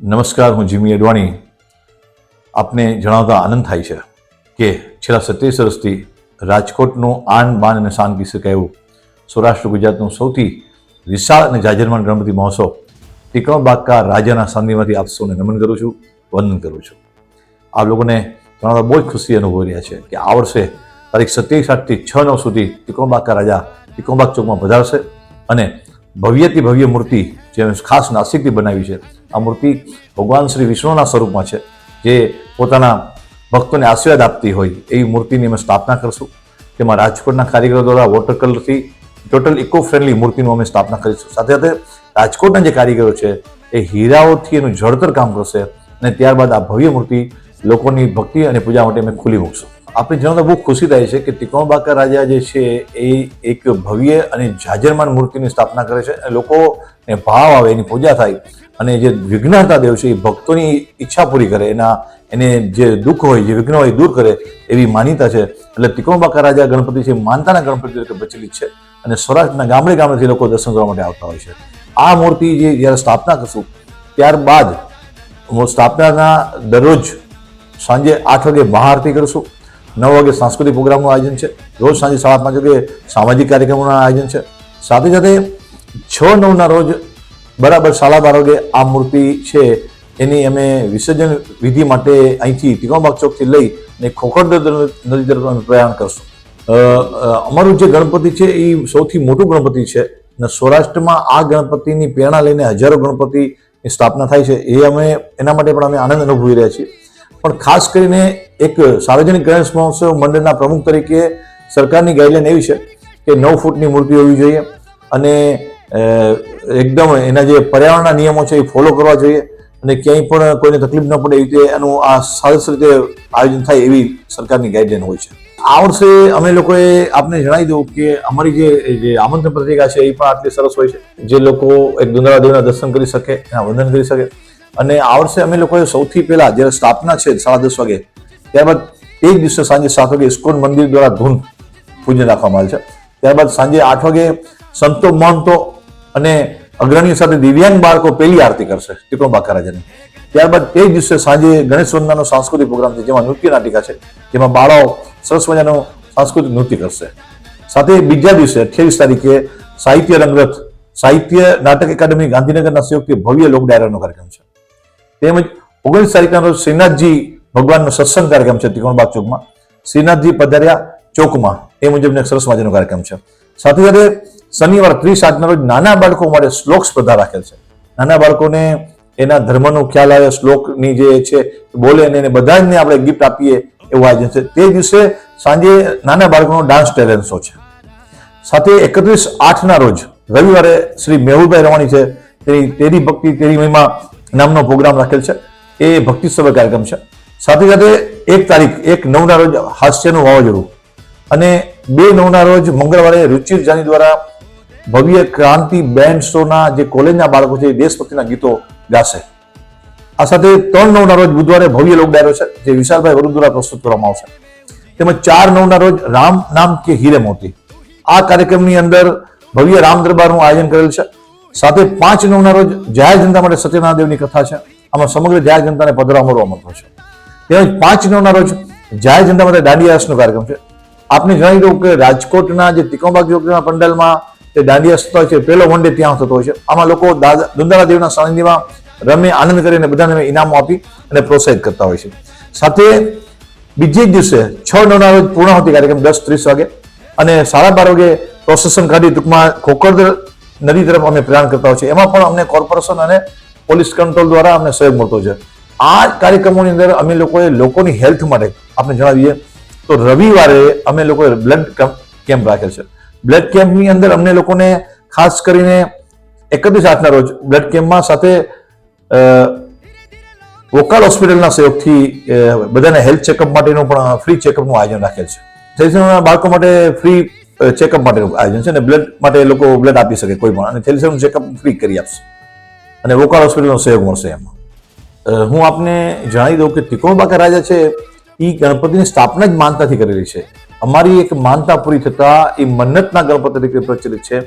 નમસ્કાર, હું જીમી અડવાણી. આપને જણાવતા આનંદ થાય છે કે છેલ્લા સત્યાવીસ વર્ષથી રાજકોટનું આન બાન અને શાન કહી શકાય એવું સૌરાષ્ટ્ર ગુજરાતનું સૌથી વિશાળ અને જાજરમાન ગણપતિ મહોત્સવ ટીકણ બાકા રાજાના સાંધીમાંથી આપ સૌને નમન કરું છું, વંદન કરું છું. આ લોકોને જણાવતા બહુ જ ખુશી અનુભવી રહ્યા છે કે આ વર્ષે તારીખ સત્યાવીસ આઠથી છ નવ સુધી તિકોણબાકા રાજા તિકોણબાગ ચોકમાં પધારશે અને ભવ્યથી ભવ્ય મૂર્તિ જે ખાસ નાસિકથી બનાવી છે આ મૂર્તિ ભગવાન શ્રી વિષ્ણુના સ્વરૂપમાં છે, જે પોતાના ભક્તોને આશીર્વાદ આપતી હોય એવી મૂર્તિની અમે સ્થાપના કરશું. તેમાં રાજકોટના કારીગરો દ્વારા વોટર કલરથી ટોટલ ઇકો ફ્રેન્ડલી મૂર્તિનું અમે સ્થાપના કરીશું. સાથે સાથે રાજકોટના જે કારીગરો છે, એ હીરાઓથી એનું જળતર કામ કરશે અને ત્યારબાદ આ ભવ્ય મૂર્તિ લોકોની ભક્તિ અને પૂજા માટે અમે ખુલ્લી મૂકશું. આપણે જણાવતા બહુ ખુશી થાય છે કે તિકોણબાકા રાજા જે છે એ એક ભવ્ય અને જાજરમાન મૂર્તિની સ્થાપના કરે છે અને લોકોને ભાવ આવે, એની પૂજા થાય અને જે વિઘ્નતા દેવ છે એ ભક્તોની ઈચ્છા પૂરી કરે, એના એને જે દુઃખ હોય, જે વિઘ્ન હોય દૂર કરે એવી માન્યતા છે. એટલે તિકોણબાકા રાજા ગણપતિ છે માનતાના ગણપતિ તરીકે પ્રચલિત છે અને સૌરાષ્ટ્રના ગામડે ગામડેથી લોકો દર્શન કરવા માટે આવતા હોય છે. આ મૂર્તિ જે જ્યારે સ્થાપના કરશું, ત્યારબાદ સ્થાપનાના દરરોજ સાંજે આઠ વાગે મહાઆરતી કરીશું. નવ વાગે સાંસ્કૃતિક પ્રોગ્રામનું આયોજન છે. રોજ સાંજે સાડા પાંચ વાગે સામાજિક કાર્યક્રમોનું આયોજન છે. સાથે સાથે છ નવના રોજ બરાબર સાડા બાર વાગે આ મૂર્તિ છે એની અમે વિસર્જન વિધિ માટે અહીંથી તિકોણબાગ ચોકથી લઈ અને ખોખડ નદી તરફ અમે પ્રયાણ કરશું. અમારું જે ગણપતિ છે એ સૌથી મોટું ગણપતિ છે અને સૌરાષ્ટ્રમાં આ ગણપતિની પ્રેરણા લઈને હજારો ગણપતિની સ્થાપના થાય છે. એ અમે એના માટે પણ અમે આનંદ અનુભવી રહ્યા છીએ. પણ ખાસ કરીને એક સાર્વજનિક ગણેશ મહોત્સવ મંડળના પ્રમુખ તરીકે સરકારની ગાઈડલાઈન એવી છે કે નવ ફૂટની મૂર્તિ હોવી જોઈએ અને એકદમ એના જે પર્યાવરણના નિયમો છે એ ફોલો કરવા જોઈએ અને ક્યાંય પણ કોઈને તકલીફ ન પડે એવી રીતે એનું આ સરસ રીતે આયોજન થાય એવી સરકારની ગાઈડલાઈન હોય છે. આ વર્ષે અમે લોકોએ આપને જણાવી દઉં કે અમારી જે જે આમંત્રણ પત્રિકા છે એ પણ આટલી સરસ હોય છે. જે લોકો એક દુંદાળા દેવના દર્શન કરી શકે, એના વંદન કરી શકે. અને આ વર્ષે અમે લોકોએ સૌથી પહેલા જ્યારે સ્થાપના છે સાડા દસ વાગે, ત્યારબાદ એક દિવસે સાંજે સાત વાગે ઇસ્કોન મંદિર દ્વારા ધૂન પૂજન રાખવામાં આવે છે. ત્યારબાદ સાંજે આઠ વાગે સંતો મહંતો અને અગ્રણીઓ સાથે દિવ્યાંગ બાળકો પહેલી આરતી કરશે ટીકણો બાકા રાજાની ત્યારબાદ તે જ દિવસે સાંજે ગણેશ વંદનાનો સાંસ્કૃતિક પ્રોગ્રામ છે, જેમાં નૃત્ય નાટિકા છે, જેમાં બાળાઓ સરસ મજાનું સાંસ્કૃતિક નૃત્ય કરશે. સાથે બીજા દિવસે અઠ્યાવીસ તારીખે સાહિત્ય રંગરથ, સાહિત્ય નાટક એકાડેમી ગાંધીનગરના સહયોગથી ભવ્ય લોક ડાયરાનો કાર્યક્રમ છે. તેમજ ઓગણીસ તારીખના શ્રીનાથજી ભગવાનનો સત્સંગ કાર્યક્રમ છે ત્રિકોણબાગ ચોકમાં. શ્રીનાથજી પધાર્યા ચોકમાં. એ મુજબનો સરસ મજાનો કાર્યક્રમ છે. સાથે સાથે શનિવાર ત્રીસ આજના રોજ નાના બાળકો માટે શ્લોક સ્પર્ધા રાખેલ છે. નાના બાળકોને એના ધર્મનો ખ્યાલ આવે, શ્લોકની જે છે, બોલે અને એને બધાને આપણે ગિફ્ટ આપીએ એવું આયોજન છે. તે દિવસે સાંજે નાના બાળકોનો ડાન્સ ટેલેન્ટ શો છે. સાથે એકત્રીસ આઠના રોજ રવિવારે શ્રી મેહુલભાઈ રવાણી છે. તેની તેરી ભક્તિ તેરી મહિમા નામનો પ્રોગ્રામ રાખેલ છે. એ ભક્તિ સભા કાર્યક્રમ છે. સાથે સાથે એક તારીખ, એક નવના રોજ હાસ્યનું વાવાઝોડું. અને બે નવના રોજ મંગળવારે રુચિર જાની દ્વારા ભવ્ય ક્રાંતિ બેન્ડ શોના જે કોલેજના બાળકો છે, એ દેશભક્તિના ગીતો ગાશે. આ સાથે ત્રણ નવના રોજ બુધવારે ભવ્ય લોક ડાયરો છે, જે વિશાલભાઈ વરુણ દ્વારા પ્રસ્તુત કરવામાં આવશે. તેમજ ચાર નવના રોજ રામ નામ કે હીરે મોતી. આ કાર્યક્રમની અંદર ભવ્ય રામ દરબારનું આયોજન કરેલ છે. સાથે પાંચ નવના રોજ જાહેર જનતા માટે સત્યનારાયણ દેવની કથા છે. આમાં સમગ્ર જાહેર જનતાને પધરામરવા મળતો છે. તેમજ પાંચ નવના રોજ જાહેર જનતા માટે દાંડિયાસનો કાર્યક્રમ છે. આપને જણાવી દઉં કે રાજકોટના જે તિકોબાગ યોગના પંડાલમાં તે દાંડિયાસ થતો છે. પહેલો વન ડે ત્યાં થતો હોય છે. આમાં લોકો દાદા દુંદાળા દેવના સાનિધ્યમાં રમે, આનંદ કરીને બધાને ઇનામો આપી અને પ્રોત્સાહિત કરતા હોય છે. સાથે બીજે જ દિવસે છ નવના રોજ પૂર્ણાહુતિ કાર્યક્રમ દસ ત્રીસ વાગે અને સાડા બાર વાગે પ્રોસેસન કાઢી ટૂંકમાં ખોખરદર નદી તરફ અમે પ્રયાણ કરતા હોય છે એમાં પણ અમને કોર્પોરેશન અને પોલીસ કંટ્રોલ દ્વારા અમને સહયોગ મળતો છે. આ કાર્યક્રમોની અંદર અમે લોકોએ લોકોની હેલ્થ માટે, આપણે જણાવીએ તો રવિવારે અમે લોકોએ બ્લડ કેમ્પ રાખેલ છે. બ્લડ કેમ્પની અંદર અમને લોકોને ખાસ કરીને એકત્રીસ આઠના રોજ બ્લડ કેમ્પમાં સાથે વોકાલ હોસ્પિટલના સહયોગથી બધાને હેલ્થ ચેકઅપ માટેનું પણ ફ્રી ચેકઅપનું આયોજન રાખેલ છે. બાળકો માટે ફ્રી ચેકઅપ માટેનું આયોજન છે અને બ્લડ માટે એ લોકો બ્લડ આપી શકે કોઈ પણ. અને થેલિસેમિયાનું ચેકઅપ ફ્રી કરી આપશે. અને વોકાળ હોસ્પિટલનો સહયોગ મળશે એમાં. હું આપને જણાવી દઉં કે તિકોણબાકા રાજા છે એ ગણપતિની સ્થાપના જ માનતાથી કરેલી છે. અમારી એક માનતા પૂરી થતા એ મન્નતના ગણપતિ તરીકે પ્રચલિત છે.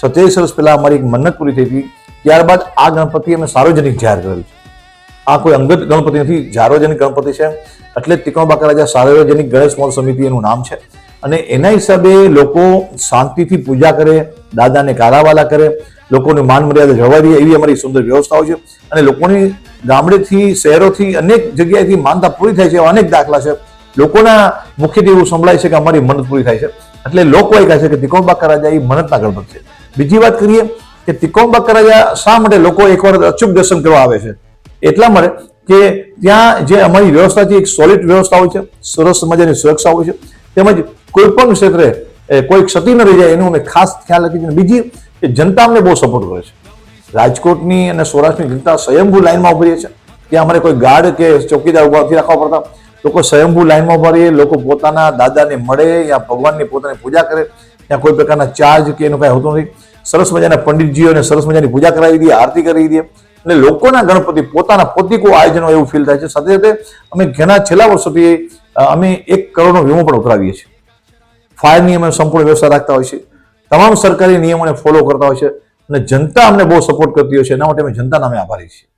સત્યાવીસ વર્ષ પહેલાં અમારી એક મન્નત પૂરી થઈ હતી. ત્યારબાદ આ ગણપતિ અમે સાર્વજનિક જાહેર કરેલ છે. આ કોઈ અંગત ગણપતિ નથી સાર્વજનિક ગણપતિ છે. એટલે તિકોણબાકા રાજા સાર્વજનિક ગણેશ મહોત્સવ સમિતિ એનું નામ છે. અને એના હિસાબે લોકો શાંતિથી પૂજા કરે, દાદાને કારાવાલા કરે, લોકોની માન મર્યાદા જળવાઈ રહી એવી અમારી સુંદર વ્યવસ્થાઓ છે. અને લોકોની ગામડેથી, શહેરોથી અનેક જગ્યાએથી માનતા પૂરી થાય છે એવા અનેક દાખલા છે. લોકોના મુખ્યથી એવું સંભળાય છે કે અમારી મન્નત પૂરી થાય છે. એટલે લોકો એ કહે છે કે તિકોબાકા રાજા એ મન્નતના ગણપત છે. બીજી વાત કરીએ કે તિકોબાકા રાજા શા માટે લોકો એકવાર અચૂક દર્શન કરવા આવે છે? એટલા માટે કે ત્યાં જે અમારી વ્યવસ્થા છે એક સોલિડ વ્યવસ્થા હોય છે, સરસ મજાની સુરક્ષા હોય છે. તેમજ કોઈ પણ ક્ષેત્રે કોઈ ક્ષતિ ન રહી જાય, એનું અમે ખાસ ખ્યાલ રાખી છે બીજી કે જનતા અમને બહુ સપોર્ટ કરે છે. રાજકોટની અને સૌરાષ્ટ્રની જનતા સ્વયંભૂ લાઇનમાં ઊભી છે. ત્યાં અમારે કોઈ ગાર્ડ કે ચોકીદાર ઊભા નથી રાખવા પડતા. લોકો સ્વયંભૂ લાઇનમાં ઊભા રહીએ, લોકો પોતાના દાદાને મળે, યા ભગવાનની પોતાની પૂજા કરે. ત્યાં કોઈ પ્રકારના ચાર્જ કે એનું કાંઈ હોતું નથી. સરસ મજાના પંડિતજીઓને સરસ મજાની પૂજા કરાવી દઈએ, આરતી કરી દઈએ. અને લોકોના ગણપતિ પોતાના પોતિકો આયોજનો એવું ફીલ થાય છે. સાથે સાથે અમે ઘણા છેલ્લા વર્ષોથી અમે એક કરોડનો વીમો પણ ઉતરાવીએ છીએ. ફાયરની અમે સંપૂર્ણ વ્યવસ્થા રાખતા હોય છે. તમામ સરકારી નિયમોને ફોલો કરતા હોય છે. અને જનતા અમને બહુ સપોર્ટ કરતી હોય છે. એના માટે અમે જનતાના અમે આભારી છીએ.